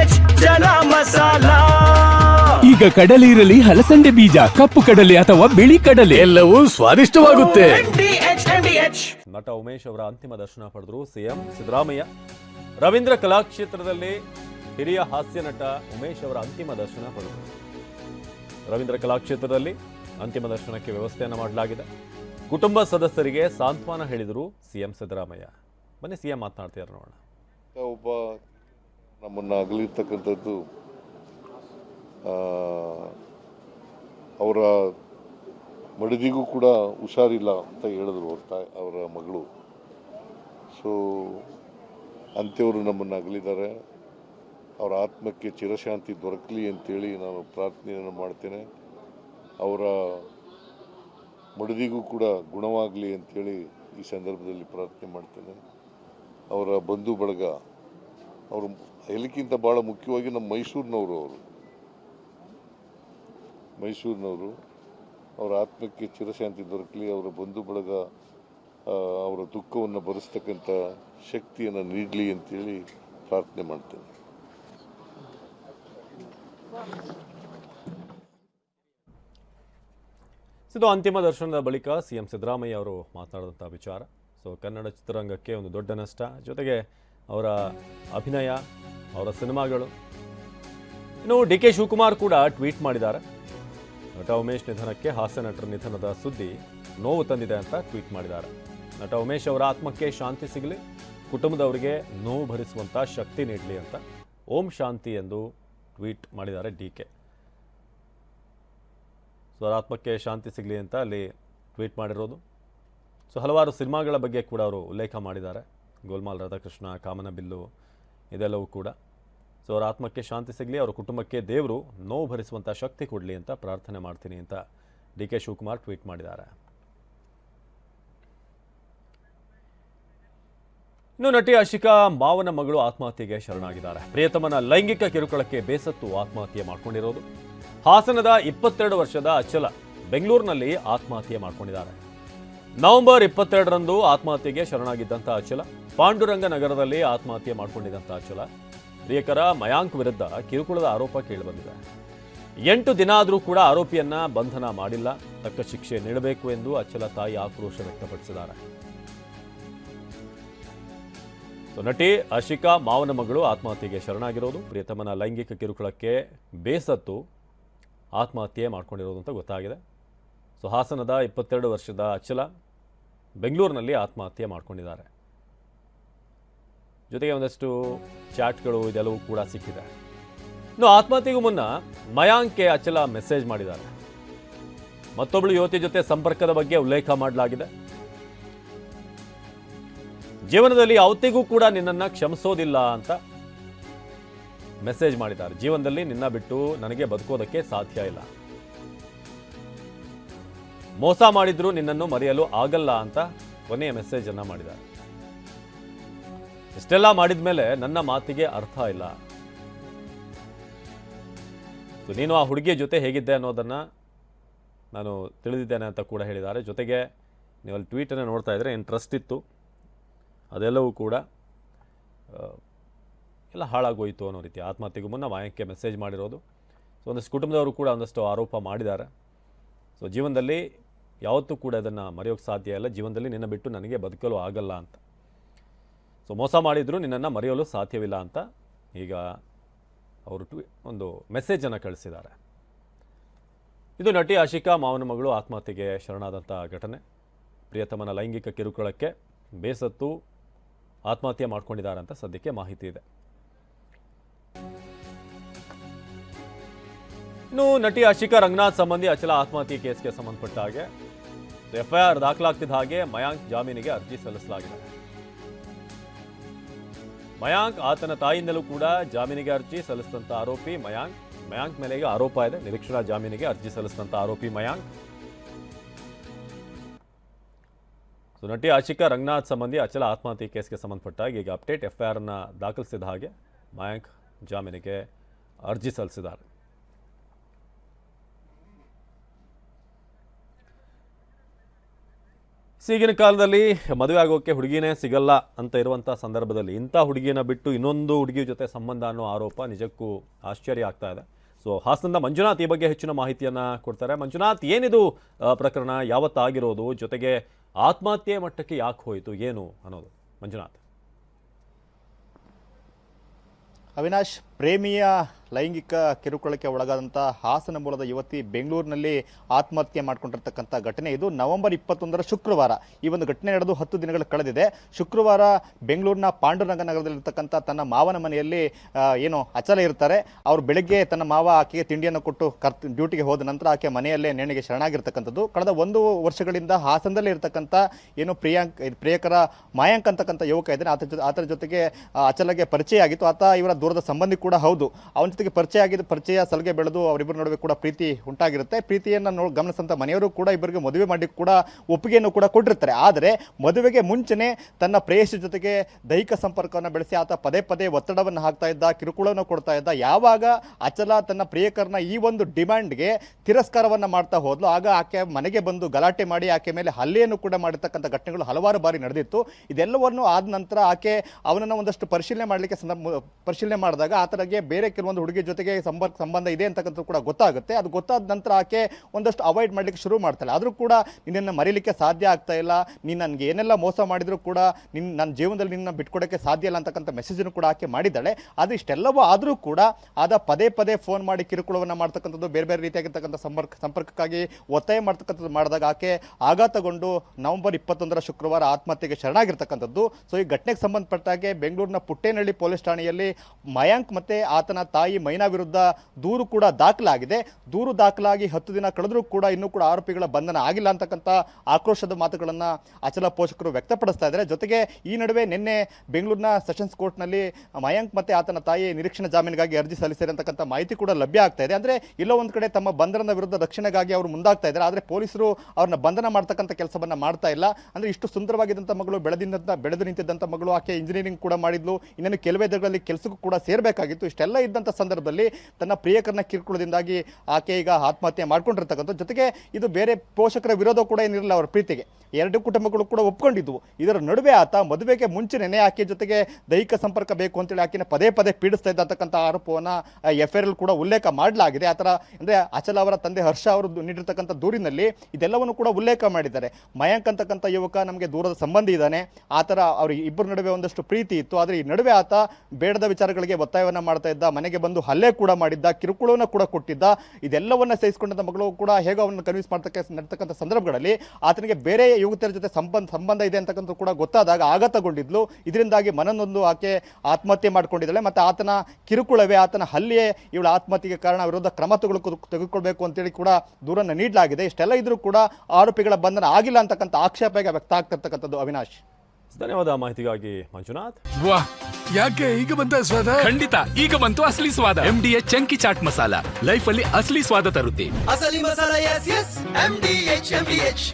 H ಜನ ಮಸಾಲ. ಈಗ ಕಡಲೆ ಇರಲಿ ಹಲಸಂಡೆ ಬೀಜ ಕಪ್ಪು ಕಡಲೆ ಅಥವಾ ಬಿಳಿ ಕಡಲೆ. ಎಲ್ಲವೂ ಸ್ವಾದಿಷ್ಟವಾಗುತ್ತೆ. ನಟ ಉಮೇಶ್ ಅವರ ಅಂತಿಮ ದರ್ಶನ ಪಡೆದರು ಸಿಎಂ ಸಿದ್ದರಾಮಯ್ಯ. ರವೀಂದ್ರ ಕಲಾಕ್ಷೇತ್ರದಲ್ಲಿ ಹಿರಿಯ ಹಾಸ್ಯ ನಟ ಉಮೇಶ್ ಅವರ ಅಂತಿಮ ದರ್ಶನ ಪಡೆದರು. ರವೀಂದ್ರ ಕಲಾಕ್ಷೇತ್ರದಲ್ಲಿ ಅಂತಿಮ ದರ್ಶನಕ್ಕೆ ವ್ಯವಸ್ಥೆಯನ್ನು ಮಾಡಲಾಗಿದೆ. ಕುಟುಂಬ ಸದಸ್ಯರಿಗೆ ಸಾಂತ್ವನ ಹೇಳಿದರು ಸಿಎಂ ಸಿದ್ದರಾಮಯ್ಯ. ಬನ್ನಿ ಸಿಎಂ ಮಾತನಾಡ್ತಿದ್ದಾರೆ ನೋಡೋಣ. ಒಬ್ಬ ನಮ್ಮನ್ನು ಅಗಲಿರ್ತಕ್ಕಂಥದ್ದು ಅವರ ಮಡದಿಗೂ ಕೂಡ ಹುಷಾರಿಲ್ಲ ಅಂತ ಹೇಳಿದ್ರು ಅವ್ರ ತಾಯಿ, ಅವರ ಮಗಳು. ಸೊ ಅಂತ್ಯವರು ನಮ್ಮನ್ನು ಅಗಲಿದ್ದಾರೆ ಅವರ ಆತ್ಮಕ್ಕೆ ಚಿರಶಾಂತಿ ದೊರಕಲಿ ಅಂತೇಳಿ ನಾನು ಪ್ರಾರ್ಥನೆಯನ್ನು ಮಾಡ್ತೇನೆ. ಅವರ ಮಡದಿಗೂ ಕೂಡ ಗುಣವಾಗಲಿ ಅಂತೇಳಿ ಈ ಸಂದರ್ಭದಲ್ಲಿ ಪ್ರಾರ್ಥನೆ ಮಾಡ್ತೇನೆ. ಅವರ ಬಂಧು ಬಳಗ, ಅವರು ಎಲ್ಲಕ್ಕಿಂತ ಭಾಳ ಮುಖ್ಯವಾಗಿ ನಮ್ಮ ಮೈಸೂರಿನವರು ಅವರು. ಮೈಸೂರಿನವರು ಅವರ ಆತ್ಮಕ್ಕೆ ಚಿರಶಾಂತಿ ದೊರಕಲಿ, ಅವರ ಬಂಧು ಬಳಗ ಅವರ ದುಃಖವನ್ನು ಭರಿಸ್ತಕ್ಕಂಥ ಶಕ್ತಿಯನ್ನು ನೀಡಲಿ ಅಂತೇಳಿ ಪ್ರಾರ್ಥನೆ ಮಾಡ್ತೇನೆ. ಇದು ಅಂತಿಮ ದರ್ಶನದ ಬಳಿಕ ಸಿಎಂ ಸಿದ್ದರಾಮಯ್ಯ ಅವರು ಮಾತನಾಡಿದಂಥ ವಿಚಾರ. ಸೊ, ಕನ್ನಡ ಚಿತ್ರರಂಗಕ್ಕೆ ಒಂದು ದೊಡ್ಡ ನಷ್ಟ. ಜೊತೆಗೆ ಅವರ ಅಭಿನಯ ಅವರ ಸಿನಿಮಾಗಳು. ಇನ್ನು ಡಿ ಕೆ ಶಿವಕುಮಾರ್ ಕೂಡ ಟ್ವೀಟ್ ಮಾಡಿದ್ದಾರೆ. ನಟ ಉಮೇಶ್ ನಿಧನಕ್ಕೆ ಹಾಸ್ಯ ನಟರ ನಿಧನದ ಸುದ್ದಿ ನೋವು ತಂದಿದೆ ಅಂತ ಟ್ವೀಟ್ ಮಾಡಿದ್ದಾರೆ. ನಟ ಉಮೇಶ್ ಅವರ ಆತ್ಮಕ್ಕೆ ಶಾಂತಿ ಸಿಗಲಿ, ಕುಟುಂಬದವರಿಗೆ ನೋವು ಭರಿಸುವಂಥ ಶಕ್ತಿ ನೀಡಲಿ ಅಂತ ಓಂ ಶಾಂತಿ ಎಂದು ಟ್ವೀಟ್ ಮಾಡಿದ್ದಾರೆ ಡಿ ಕೆ. ಸೊ, ಅವರ ಆತ್ಮಕ್ಕೆ ಶಾಂತಿ ಸಿಗಲಿ ಅಂತ ಅಲ್ಲಿ ಟ್ವೀಟ್ ಮಾಡಿರೋದು. ಸೊ, ಹಲವಾರು ಸಿನಿಮಾಗಳ ಬಗ್ಗೆ ಕೂಡ ಅವರು ಉಲ್ಲೇಖ ಮಾಡಿದ್ದಾರೆ. ಗೋಲ್ಮಾಲ್, ರಾಧಾಕೃಷ್ಣ ಕಾಮನ ಬಿಲ್ಲು ಇದೆಲ್ಲವೂ ಕೂಡ. ಸೊ ಅವರ ಆತ್ಮಕ್ಕೆ ಶಾಂತಿ ಸಿಗಲಿ, ಅವರ ಕುಟುಂಬಕ್ಕೆ ದೇವರು ನೋವು ಭರಿಸುವಂಥ ಶಕ್ತಿ ಕೊಡಲಿ ಅಂತ ಪ್ರಾರ್ಥನೆ ಮಾಡ್ತೀನಿ ಅಂತ ಡಿ ಕೆ ಶಿವಕುಮಾರ್ ಟ್ವೀಟ್ ಮಾಡಿದ್ದಾರೆ. ಇನ್ನು ನಟಿ ಅಶಿಕಾ ಮಾವನ ಮಗಳು ಆತ್ಮಹತ್ಯೆಗೆ ಶರಣಾಗಿದ್ದಾರೆ. ಪ್ರಿಯತಮನ ಲೈಂಗಿಕ ಕಿರುಕುಳಕ್ಕೆ ಬೇಸತ್ತು ಆತ್ಮಹತ್ಯೆ ಮಾಡಿಕೊಂಡಿರೋದು. ಹಾಸನದ ಇಪ್ಪತ್ತೆರಡು ವರ್ಷದ ಅಚಲ ಬೆಂಗಳೂರಿನಲ್ಲಿ ಆತ್ಮಹತ್ಯೆ ಮಾಡಿಕೊಂಡಿದ್ದಾರೆ. ನವೆಂಬರ್ ಇಪ್ಪತ್ತೆರಡರಂದು ಆತ್ಮಹತ್ಯೆಗೆ ಶರಣಾಗಿದ್ದಂಥ ಅಚಲ. ಪಾಂಡುರಂಗ ನಗರದಲ್ಲಿ ಆತ್ಮಹತ್ಯೆ ಮಾಡಿಕೊಂಡಿದ್ದಂಥ ಚಲ ಪ್ರಿಯಕರ, ಮಯಾಂಕ್ ವಿರುದ್ಧ ಕಿರುಕುಳದ ಆರೋಪ ಕೇಳಿಬಂದಿದೆ. ಎಂಟು ದಿನ ಆದರೂ ಕೂಡ ಆರೋಪಿಯನ್ನ ಬಂಧನ ಮಾಡಿಲ್ಲ. ತಕ್ಕ ಶಿಕ್ಷೆ ನೀಡಬೇಕು ಎಂದು ಅಚಲ ತಾಯಿ ಆಕ್ರೋಶ ವ್ಯಕ್ತಪಡಿಸಿದ್ದಾರೆ. ಸೊ, ನಟಿ ಅಶಿಕಾ ಮಾವನ ಮಗಳು ಆತ್ಮಹತ್ಯೆಗೆ ಶರಣಾಗಿರೋದು. ಪ್ರಿಯತಮನ ಲೈಂಗಿಕ ಕಿರುಕುಳಕ್ಕೆ ಬೇಸತ್ತು ಆತ್ಮಹತ್ಯೆ ಮಾಡ್ಕೊಂಡಿರೋದು ಅಂತ ಗೊತ್ತಾಗಿದೆ. ಸೊ, ಹಾಸನದ ಇಪ್ಪತ್ತೆರಡು ವರ್ಷದ ಅಚಲ ಬೆಂಗಳೂರಿನಲ್ಲಿ ಆತ್ಮಹತ್ಯೆ ಮಾಡ್ಕೊಂಡಿದ್ದಾರೆ. ಜೊತೆಗೆ ಒಂದಷ್ಟು ಚಾಟ್ಗಳು ಇದೆಲ್ಲವೂ ಕೂಡ ಸಿಕ್ಕಿದೆ. ಇನ್ನು ಆತ್ಮಹತ್ಯೆಗೂ ಮುನ್ನ ಮಯಾಂಕೆ ಅಚಲ ಮೆಸೇಜ್ ಮಾಡಿದ್ದಾರೆ. ಮತ್ತೊಬ್ಬಳು ಯುವತಿ ಜೊತೆ ಸಂಪರ್ಕದ ಬಗ್ಗೆ ಉಲ್ಲೇಖ ಮಾಡಲಾಗಿದೆ. ಜೀವನದಲ್ಲಿ ಯಾವತ್ತಿಗೂ ಕೂಡ ನಿನ್ನನ್ನು ಕ್ಷಮಿಸೋದಿಲ್ಲ ಅಂತ ಮೆಸೇಜ್ ಮಾಡಿದ್ದಾರೆ. ಜೀವನದಲ್ಲಿ ನಿನ್ನ ಬಿಟ್ಟು ನನಗೆ ಬದುಕೋದಕ್ಕೆ ಸಾಧ್ಯ ಇಲ್ಲ. ಮೋಸ ಮಾಡಿದ್ರು ನಿನ್ನನ್ನು ಮರೆಯಲು ಆಗಲ್ಲ ಅಂತ ಕೊನೆಯ ಮೆಸೇಜ್ ಅನ್ನ ಮಾಡಿದ್ದಾರೆ. ಇಷ್ಟೆಲ್ಲ ಮಾಡಿದ ಮೇಲೆ ನನ್ನ ಮಾತಿಗೆ ಅರ್ಥ ಇಲ್ಲ. ಸೊ ನೀನು ಆ ಹುಡುಗಿಯ ಜೊತೆ ಹೇಗಿದ್ದೆ ಅನ್ನೋದನ್ನ ನಾನು ತಿಳಿದಿದ್ದೇನೆ ಅಂತ ಕೂಡ ಹೇಳಿದ್ದಾರೆ. ಜೊತೆಗೆ ನೀವು ಅಲ್ಲಿ ಟ್ವೀಟನ್ನು ನೋಡ್ತಾ ಇದ್ರೆ ಏನು ಇತ್ತು? ಅದೆಲ್ಲವೂ ಕೂಡ ಎಲ್ಲ ಹಾಳಾಗೋಯಿತು ಅನ್ನೋ ರೀತಿ. ಆತ್ಮಹತ್ಯೆಗೂ ಮುನ್ನ ಮಾಯಕ್ಕೆ ಮೆಸೇಜ್ ಮಾಡಿರೋದು. ಸೊ ಒಂದಷ್ಟು ಕುಟುಂಬದವರು ಕೂಡ ಒಂದಷ್ಟು ಆರೋಪ ಮಾಡಿದ್ದಾರೆ. ಸೊ ಜೀವನದಲ್ಲಿ ಯಾವತ್ತೂ ಕೂಡ ಅದನ್ನು ಮರೆಯೋಕ್ಕೆ ಸಾಧ್ಯ ಇಲ್ಲ. ಜೀವನದಲ್ಲಿ ನಿನ್ನ ಬಿಟ್ಟು ನನಗೆ ಬದುಕಲು ಆಗಲ್ಲ ಅಂತ. ಸೊ ಮೋಸ ಮಾಡಿದರೂ, ನಿನ್ನನ್ನು ಮರೆಯಲು ಸಾಧ್ಯವಿಲ್ಲ ಅಂತ ಈಗ ಅವರು ಟ್ವಿ, ಒಂದು ಮೆಸೇಜನ್ನು ಕಳಿಸಿದ್ದಾರೆ. ಇದು ನಟಿ ಆಶಿಕಾ, ಮಾವನ ಮಗಳು ಆತ್ಮಹತ್ಯೆಗೆ ಶರಣಾದಂಥ ಘಟನೆ. ಪ್ರಿಯತಮನ ಲೈಂಗಿಕ ಕಿರುಕುಳಕ್ಕೆ ಬೇಸತ್ತು ಆತ್ಮಹತ್ಯೆ ಮಾಡ್ಕೊಂಡಿದ್ದಾರೆ ಅಂತ ಸದ್ಯಕ್ಕೆ ಮಾಹಿತಿ ಇದೆ. ಇನ್ನು ನಟಿ ಆಶಿಕಾ, ರಂಗನಾಥ್ ಸಂಬಂಧಿ ಅಚಲ ಆತ್ಮಹತ್ಯೆ ಕೇಸ್ಗೆ ಸಂಬಂಧಪಟ್ಟ ಹಾಗೆ ಎಫ್ಐಆರ್ ದಾಖಲಾಗ್ತಿದ್ದ ಹಾಗೆ ಮಯಾಂಕ್ ಜಾಮೀನಿಗೆ ಅರ್ಜಿ ಸಲ್ಲಿಸಲಾಗಿದೆ. ಮಯಾಂಕ್, ಆತನ ತಾಯಿಯಿಂದಲೂ ಕೂಡ ಜಾಮೀನಿಗೆ ಅರ್ಜಿ ಸಲ್ಲಿಸಿದಂಥ ಆರೋಪಿ ಮಯಾಂಕ್. ಮಯಾಂಕ್ ಮೇಲೆಗೆ ಆರೋಪ ಇದೆ. ನಿರೀಕ್ಷಣಾ ಜಾಮೀನಿಗೆ ಅರ್ಜಿ ಸಲ್ಲಿಸಿದಂಥ ಆರೋಪಿ ಮಯಾಂಕ್. ಸೊ, ನಟಿ ಆಶಿಕಾ ರಂಗನಾಥ್ ಸಂಬಂಧಿ ಅಚಲ ಆತ್ಮಹತ್ಯೆ ಕೇಸ್ಗೆ ಸಂಬಂಧಪಟ್ಟಾಗ ಈಗ ಅಪ್ಡೇಟ್. ಎಫ್ಐಆರ್ ಅನ್ನ ದಾಖಲಿಸಿದ ಹಾಗೆ ಮಯಾಂಕ್ ಜಾಮೀನಿಗೆ ಅರ್ಜಿ ಸಲ್ಲಿಸಿದ್ದಾರೆ. ಈಗಿನ ಕಾಲದಲ್ಲಿ ಮದುವೆ ಆಗೋಕ್ಕೆ ಹುಡುಗಿನೇ ಸಿಗಲ್ಲ ಅಂತ ಇರುವಂಥ ಸಂದರ್ಭದಲ್ಲಿ ಇಂಥ ಹುಡುಗಿನ ಬಿಟ್ಟು ಇನ್ನೊಂದು ಹುಡುಗಿ ಜೊತೆ ಸಂಬಂಧ ಅನ್ನೋ ಆರೋಪ ನಿಜಕ್ಕೂ ಆಶ್ಚರ್ಯ ಆಗ್ತಾ ಇದೆ. ಸೊ ಹಾಸನದ ಮಂಜುನಾಥ್ ಈ ಬಗ್ಗೆ ಹೆಚ್ಚಿನ ಮಾಹಿತಿಯನ್ನು ಕೊಡ್ತಾರೆ. ಮಂಜುನಾಥ್, ಏನಿದು ಪ್ರಕರಣ? ಯಾವತ್ತಾಗಿರೋದು? ಜೊತೆಗೆ ಆತ್ಮಹತ್ಯೆ ಮಟ್ಟಕ್ಕೆ ಯಾಕೆ ಹೋಯಿತು? ಏನು ಅನ್ನೋದು? ಮಂಜುನಾಥ್. ಅವಿನಾಶ್, ಪ್ರೇಮಿಯ ಲೈಂಗಿಕ ಕಿರುಕುಳಕ್ಕೆ ಒಳಗಾದಂಥ ಹಾಸನ ಮೂಲದ ಯುವತಿ ಬೆಂಗಳೂರಿನಲ್ಲಿ ಆತ್ಮಹತ್ಯೆ ಮಾಡಿಕೊಂಡಿರ್ತಕ್ಕಂಥ ಘಟನೆ. ಇದು ನವೆಂಬರ್ ಇಪ್ಪತ್ತೊಂದರ ಶುಕ್ರವಾರ. ಈ ಒಂದು ಘಟನೆ ನಡೆದು ಹತ್ತು ದಿನಗಳು ಕಳೆದಿದೆ. ಶುಕ್ರವಾರ ಬೆಂಗಳೂರಿನ ಪಾಂಡುರಂಗ ನಗರದಲ್ಲಿರ್ತಕ್ಕಂಥ ತನ್ನ ಮಾವನ ಮನೆಯಲ್ಲಿ ಏನು ಅಚಲ ಇರ್ತಾರೆ. ಅವರು ಬೆಳಗ್ಗೆ ತನ್ನ ಮಾವ ಆಕೆಗೆ ತಿಂಡಿಯನ್ನು ಕೊಟ್ಟು ಕರ್, ಡ್ಯೂಟಿಗೆ ಹೋದ ನಂತರ ಆಕೆ ಮನೆಯಲ್ಲೇ ನೇಣಿಗೆ ಶರಣಾಗಿರ್ತಕ್ಕಂಥದ್ದು. ಕಳೆದ ಒಂದು ವರ್ಷಗಳಿಂದ ಹಾಸನದಲ್ಲಿ ಇರತಕ್ಕಂಥ ಏನು ಪ್ರಿಯಾಂಕ್ ಪ್ರಿಯಕರ ಮಾಯಾಂಕ್ ಅಂತಕ್ಕಂಥ ಯುವಕ ಇದ್ದಾನೆ. ಆತ ಜೊತೆ ಆತನ ಜೊತೆಗೆ ಅಚಲಗೆ ಪರಿಚಯ ಆಗಿತ್ತು. ಆತ ಇವರ ದೂರದ ಸಂಬಂಧಿ ಕೂಡ ಹೌದು. ಅವನ ಜೊತೆಗೆ ಪರಿಚಯ ಆಗಿದ್ದು ಪರಿಚಯ ಸಲಿಗೆ ಬೆಳೆದು ಅವರಿಬ್ಬರ ನಡುವೆ ಕೂಡ ಪ್ರೀತಿ ಉಂಟಾಗಿರುತ್ತೆ. ಪ್ರೀತಿಯನ್ನು ನೋ ಗಮನಿಸಂತ ಮನೆಯವರು ಕೂಡ ಇಬ್ಬರಿಗೆ ಮದುವೆ ಮಾಡಿ ಕೂಡ ಒಪ್ಪಿಗೆಯನ್ನು ಕೂಡ ಕೊಟ್ಟಿರ್ತಾರೆ. ಆದರೆ ಮದುವೆಗೆ ಮುಂಚೆನೇ ತನ್ನ ಪ್ರೇಯಸಿ ಜೊತೆಗೆ ದೈಹಿಕ ಸಂಪರ್ಕವನ್ನು ಬೆಳೆಸಿ ಆತ ಪದೇ ಪದೇ ಒತ್ತಡವನ್ನು ಹಾಕ್ತಾ ಇದ್ದ, ಕಿರುಕುಳವನ್ನು ಕೊಡ್ತಾ ಇದ್ದ. ಯಾವಾಗ ಅಚಲ ತನ್ನ ಪ್ರಿಯಕರನ ಈ ಒಂದು ಡಿಮ್ಯಾಂಡ್ಗೆ ತಿರಸ್ಕಾರವನ್ನು ಮಾಡ್ತಾ ಹೋದ್ಲು, ಆಗ ಆಕೆ ಮನೆಗೆ ಬಂದು ಗಲಾಟೆ ಮಾಡಿ ಆಕೆ ಮೇಲೆ ಹಲ್ಲೆಯನ್ನು ಕೂಡ ಮಾಡಿರ್ತಕ್ಕಂಥ ಘಟನೆಗಳು ಹಲವಾರು ಬಾರಿ ನಡೆದಿತ್ತು. ಇದೆಲ್ಲವನ್ನು ಆದ ನಂತರ ಆಕೆ ಅವನನ್ನು ಒಂದಷ್ಟು ಪರಿಶೀಲನೆ ಮಾಡಲಿಕ್ಕೆ ಸಂದರ್ಭ, ಪರಿಶೀಲನೆ ಮಾಡಿದಾಗ ಆತನಿಗೆ ಬೇರೆ ಕೆಲವೊಂದು ಹುಡುಗಿ ಜೊತೆಗೆ ಸಂಪರ್ಕ ಸಂಬಂಧ ಇದೆ ಅಂತಕ್ಕಂಥ ಕೂಡ ಗೊತ್ತಾಗುತ್ತೆ. ಅದು ಗೊತ್ತಾದ ನಂತರ ಆಕೆ ಒಂದಷ್ಟು ಅವಾಯ್ಡ್ ಮಾಡಲಿಕ್ಕೆ ಶುರು ಮಾಡ್ತಾಳೆ. ಆದರೂ ಕೂಡ ನಿನ್ನನ್ನು ಮರೀಲಿಕ್ಕೆ ಸಾಧ್ಯ ಆಗ್ತಾ ಇಲ್ಲ. ನೀನು ನನಗೆ ಏನೆಲ್ಲ ಮೋಸ ಮಾಡಿದರೂ ಕೂಡ ನಿನ್ನ ನನ್ನ ಜೀವನದಲ್ಲಿ ನಿನ್ನ ಬಿಟ್ಕೊಡೋಕ್ಕೆ ಸಾಧ್ಯ ಇಲ್ಲ ಅಂತಕ್ಕಂಥ ಮೆಸೇಜನ್ನು ಕೂಡ ಆಕೆ ಮಾಡಿದ್ದಾಳೆ. ಆದರೆ ಇಷ್ಟೆಲ್ಲವೂ ಆದರೂ ಕೂಡ ಆದ ಪದೇ ಪದೇ ಫೋನ್ ಮಾಡಿ ಕಿರುಕುಳವನ್ನು ಮಾಡ್ತಕ್ಕಂಥದ್ದು ಬೇರೆ ಬೇರೆ ರೀತಿಯಾಗಿರ್ತಕ್ಕಂಥ ಸಂಪರ್ಕ ಸಂಪರ್ಕಕ್ಕಾಗಿ ಒತ್ತಾಯ ಮಾಡ್ತಕ್ಕಂಥದ್ದು ಮಾಡಿದಾಗ ಆಕೆ ಆಘಾತಗೊಂಡು ನವೆಂಬರ್ ಇಪ್ಪತ್ತೊಂದರ ಶುಕ್ರವಾರ ಆತ್ಮಹತ್ಯೆಗೆ ಶರಣಾಗಿರ್ತಕ್ಕಂಥದ್ದು. ಸೊ ಈ ಘಟನೆಗೆ ಸಂಬಂಧಪಟ್ಟಾಗೆ ಬೆಂಗಳೂರಿನ ಪುಟ್ಟೇನಹಳ್ಳಿ ಪೊಲೀಸ್ ಠಾಣೆಯಲ್ಲಿ ಮಯಾಂಕ್ ಮತ್ತು ಆತನ ತಾಯಿ ಮೈನಾ ವಿರುದ್ಧ ದೂರು ಕೂಡ ದಾಖಲಾಗಿದೆ. ದೂರು ದಾಖಲಾಗಿ ಹತ್ತು ದಿನ ಕಳೆದರೂ ಕೂಡ ಇನ್ನೂ ಕೂಡ ಆರೋಪಿಗಳ ಬಂಧನ ಆಗಿಲ್ಲ ಅಂತಕ್ಕಂಥ ಆಕ್ರೋಶದ ಮಾತುಗಳನ್ನು ಅಚಲ ಪೋಷಕರು ವ್ಯಕ್ತಪಡಿಸ್ತಾ ಇದ್ದಾರೆ. ಜೊತೆಗೆ ಈ ನಡುವೆ ನಿನ್ನೆ ಬೆಂಗಳೂರಿನ ಸೆಷನ್ಸ್ ಕೋರ್ಟ್ನಲ್ಲಿ ಮಯಾಂಕ್ ಮತ್ತೆ ಆತನ ತಾಯಿ ನಿರೀಕ್ಷಣಾ ಜಾಮೀನಿಗಾಗಿ ಅರ್ಜಿ ಸಲ್ಲಿಸಿದೆ ಅಂತಕ್ಕಂಥ ಮಾಹಿತಿ ಕೂಡ ಲಭ್ಯ ಆಗ್ತಾ ಇದೆ. ಅಂದ್ರೆ ಇಲ್ಲೋ ಒಂದು ಕಡೆ ತಮ್ಮ ಬಂಧನದ ವಿರುದ್ಧ ರಕ್ಷಣೆಗಾಗಿ ಅವರು ಮುಂದಾಗ್ತಾ ಇದ್ದಾರೆ. ಆದರೆ ಪೊಲೀಸರು ಅವ್ರನ್ನ ಬಂಧನ ಮಾಡ್ತಕ್ಕಂಥ ಕೆಲಸವನ್ನ ಮಾಡ್ತಾ ಇಲ್ಲ. ಅಂದ್ರೆ ಇಷ್ಟು ಸುಂದರವಾಗಿದ್ದಂಥ ಮಗಳು ಬೆಳೆದಿಂದಂತ ಬೆಳೆದು ನಿಂತಿದ್ದಂಥ ಮಗಳು, ಆಕೆ ಇಂಜಿನಿಯರಿಂಗ್ ಕೂಡ ಮಾಡಿದ್ಲು. ಇನ್ನೇನು ಕೆಲವೇ ದಿನಗಳಲ್ಲಿ ಕೆಲಸಕ್ಕೂ ಕೂಡ ಸೇರಬೇಕಾಗಿತ್ತು. ಇಷ್ಟೆಲ್ಲ ಇದ್ದಂಥ ಸಂದರ್ಭದಲ್ಲಿ ತನ್ನ ಪ್ರಿಯಕರನ ಕಿರುಕುಳದಿಂದಾಗಿ ಆಕೆ ಈಗ ಆತ್ಮಹತ್ಯೆ ಮಾಡ್ಕೊಂಡಿರ್ತಕ್ಕಂಥ ಜೊತೆಗೆ ಇದು ಬೇರೆ ಪೋಷಕರ ವಿರೋಧ ಕೂಡ ಏನಿರಲಿಲ್ಲ ಅವರ ಪ್ರೀತಿಗೆ. ಎರಡು ಕುಟುಂಬಗಳು ಕೂಡ ಒಪ್ಕೊಂಡಿದ್ವು. ಇದರ ನಡುವೆ ಆತ ಮದುವೆಗೆ ಮುಂಚೆನೇ ಆಕೆ ಜೊತೆಗೆ ದೈಹಿಕ ಸಂಪರ್ಕ ಬೇಕು ಅಂತೇಳಿ ಆಕೆನ ಪದೇ ಪದೇ ಪೀಡಿಸ್ತಾ ಇದ್ದಂತಕ್ಕಂಥ ಆರೋಪವನ್ನು ಎಫ್ ಐ ಕೂಡ ಉಲ್ಲೇಖ ಮಾಡಲಾಗಿದೆ. ಆ ಥರ ಅಂದ್ರೆ ಅಚಲ ಅವರ ತಂದೆ ಹರ್ಷ ಅವರು ನೀಡಿರ್ತಕ್ಕಂಥ ದೂರಿನಲ್ಲಿ ಇದೆಲ್ಲವನ್ನು ಕೂಡ ಉಲ್ಲೇಖ ಮಾಡಿದ್ದಾರೆ. ಮಯಾಂಕ್ ಅಂತಕ್ಕಂಥ ಯುವಕ ನಮಗೆ ದೂರದ ಸಂಬಂಧಿ ಇದ್ದಾನೆ. ಆ ಥರ ಅವ್ರ ಇಬ್ಬರ ನಡುವೆ ಒಂದಷ್ಟು ಪ್ರೀತಿ ಇತ್ತು. ಆದರೆ ಈ ನಡುವೆ ಆತ ಬೇಡದ ವಿಚಾರಗಳಿಗೆ ಒತ್ತಾಯವನ್ನು ಮಾಡ್ತಾ ಇದ್ದ. ಮನೆಗೆ ಬಂದು ಹಲ್ಲೆ ಕೂಡ ಮಾಡಿದ್ದ, ಕಿರುಕುಳವನ್ನು ಕೂಡ ಕೊಟ್ಟಿದ್ದ, ಇದೆಲ್ಲವನ್ನ ಸಹಿಸಿಕೊಂಡಂತ ಮಗಳು ಕೂಡ ಹೇಗೋ ಅವನ್ನ ಕನ್ವಿನ್ಸ್ ಮಾಡ್ತಕ್ಕ, ನಡ್ತಕ್ಕಂಥ ಸಂದರ್ಭಗಳಲ್ಲಿ ಆತನಿಗೆ ಬೇರೆ ಯುವತಿಯರ ಜೊತೆ ಸಂಬಂಧ ಸಂಬಂಧ ಇದೆ ಅಂತಕ್ಕಂಥ ಕೂಡ ಗೊತ್ತಾದಾಗ ಆಘಾತಗೊಂಡಿದ್ಲು. ಇದರಿಂದಾಗಿ ಮನನೊಂದು ಆಕೆ ಆತ್ಮಹತ್ಯೆ ಮಾಡ್ಕೊಂಡಿದ್ದಾಳೆ ಮತ್ತೆ ಆತನ ಕಿರುಕುಳವೇ ಆತನ ಹಲ್ಲೆ ಇವಳ ಆತ್ಮಹತ್ಯೆಗೆ ಕಾರಣ ವಿರುದ್ಧ ಕ್ರಮ ತೆಗೆದುಕೊ, ತೆಗೆದುಕೊಳ್ಬೇಕು ಅಂತೇಳಿ ಕೂಡ ದೂರನ್ನು ನೀಡಲಾಗಿದೆ. ಇಷ್ಟೆಲ್ಲ ಇದ್ರೂ ಕೂಡ ಆರೋಪಿಗಳ ಬಂಧನ ಆಗಿಲ್ಲ ಅಂತಕ್ಕಂಥ ಆಕ್ಷೇಪ ವ್ಯಕ್ತ ಆಗ್ತಿರ್ತಕ್ಕಂಥದ್ದು ಅವಿನಾಶ್. ಧನ್ಯವಾದ ಮಾಹಿತಿಗಾಗಿ ಮಂಜುನಾಥ್. ವಾ ಯಾಕೆ ಈಗ ಬಂತ ಸ್ವಾದ? ಖಂಡಿತ ಈಗ ಬಂತು ಅಸಲಿ ಸ್ವಾದ. M D chunky chaat masala. Life ಅಲ್ಲಿ ಅಸಲಿ ಸ್ವಾದ ತರುತ್ತೆ. ಅಸಲಿ masala S S M D H M D H